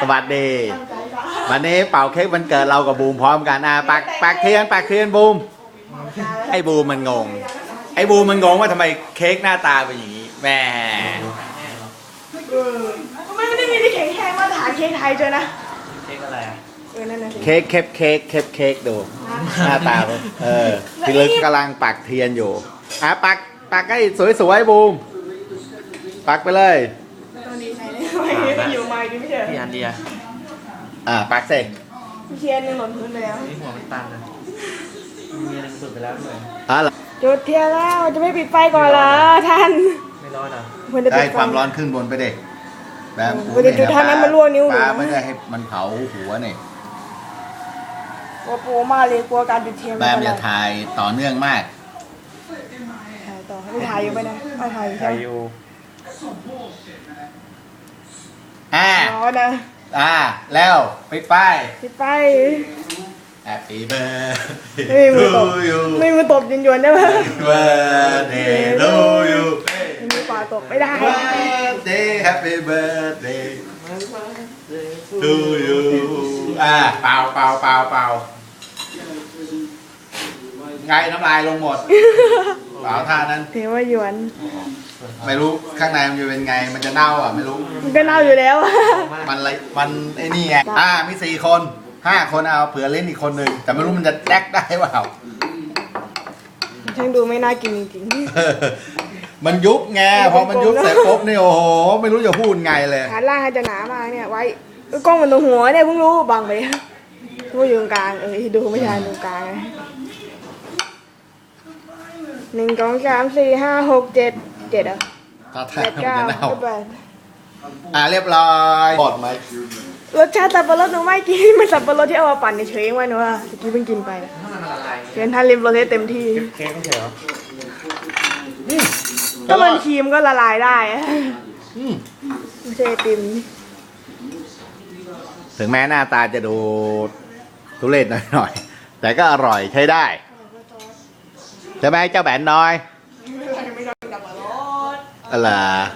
สวัสดี วันนี้เป่าเค้กวันเกิดเรากับบูมพร้อมกันอะปากปากเทียนปากเทียนบูม ไอ้บูมมันงง ไอ้บูมมันงงว่าทำไมเค้กหน้าตาเป็นอย่างนี้แหม่ไม่ได้มีที่แข็งแรงมาตรฐานเค้กไทยเจอนะเค้กอะไรอะเออนั่นน่ะสิเค้กเค้กเค้กเค้กเค้กดูหน้าตาเป็นเออที่ลึกกำลังปักเทียนอยู่อะปักปักให้สวยๆบูมปักไปเลยตอน นี้ใส่ได้มไม่อยู่มาดิไม่เจอพี่อันเดียอะปักเสร็จเทียนหนึ่งหล่นพื้นไปแล้ว นี่หัวมันตันนะมีอะไรสุดไปแล้วด้วยอะเหรอจุดเทียนแล้วจะไม่ปิดไฟก่อนเหรอท่านไม่ร้อนอะควรจะได้ดไฟความร้อนขึ้นบนไปเด็กแบบเออเดี๋ยวทำให้มันลวนิ้วหนูปลาไม่ได้ให้มันเผาหัวเนี่ยกลัวปูมากเลยกลัวการจุดเทียนแบมอย่าถ่ายต่อเนื่องมาก ถ่ายต่อไม่ถ่ายอยู่ไปนะไม่ถ่ายอยู่ใช่ไหมอยู่ อ่าร้อนนะอ่าแล้วปิดไฟปิดไฟ Happy birthday ไม่มีมือต to บ you ไม่มีมือตบยวนๆได้ไหม birthday to you ไม่มีปากตบไม่ได้ birthday Happy birthday to you อ่าเป่าเป่าเป่าเป่าไงน้ำลายลงหมด เป่าท่านั้น ถือว่าหยวน ไม่รู้ข้างในมันจะเป็นไง มันจะเน่าอะไม่รู้ มันก็เน่าอยู่แล้ว มันอะไรมันไอ้นี่ไงอ่ามีสี่คนห้าคนเอาเผื่อเล่นอีกคนหนึ่งแต่ไม่รู้มันจะแจ็คได้เปล่าช่างดูไม่น่ากินจริงมันยุบไงพอมันยุบเสร็จปุ๊บนี่โอ้โหไม่รู้จะพูดไงเลย ๆขาล่างอาจจะหนามากเนี่ย ไว้เอ้ยกล้องมันตรงหัวเนี่ยเพิ่งรู้บังไปรู้ว่าอยู่ตรงกลางเออดูไม่ใช่ตรงกลางไง หนึ่งสองสามสี่ห้าหกเจ็ดเจ็ดเหรอะถ้าแปแท้ดมันเก้าจะเน่าแปดอ่าเรียบร้อยหมดไหมรสชาติสับปะรดหนูไม่กินมันสับปะรดที่เอามาปั่นเฉยๆเองวะหนูว่าเมื่อกี้เพิ่งกินไปถ้ามันละลายเชิญท่านริมรสให้เต็มที่เค้กไม่ใช่เหรอถ้ามันครีมก็ละลายได้อะอืมไม่ใช่ไอติมถึงแม้หน้าตาจะดูทุเรศหน่อยๆ แต่ก็อร่อยใช้ได้ Dạ ba cho bạn rồi Là.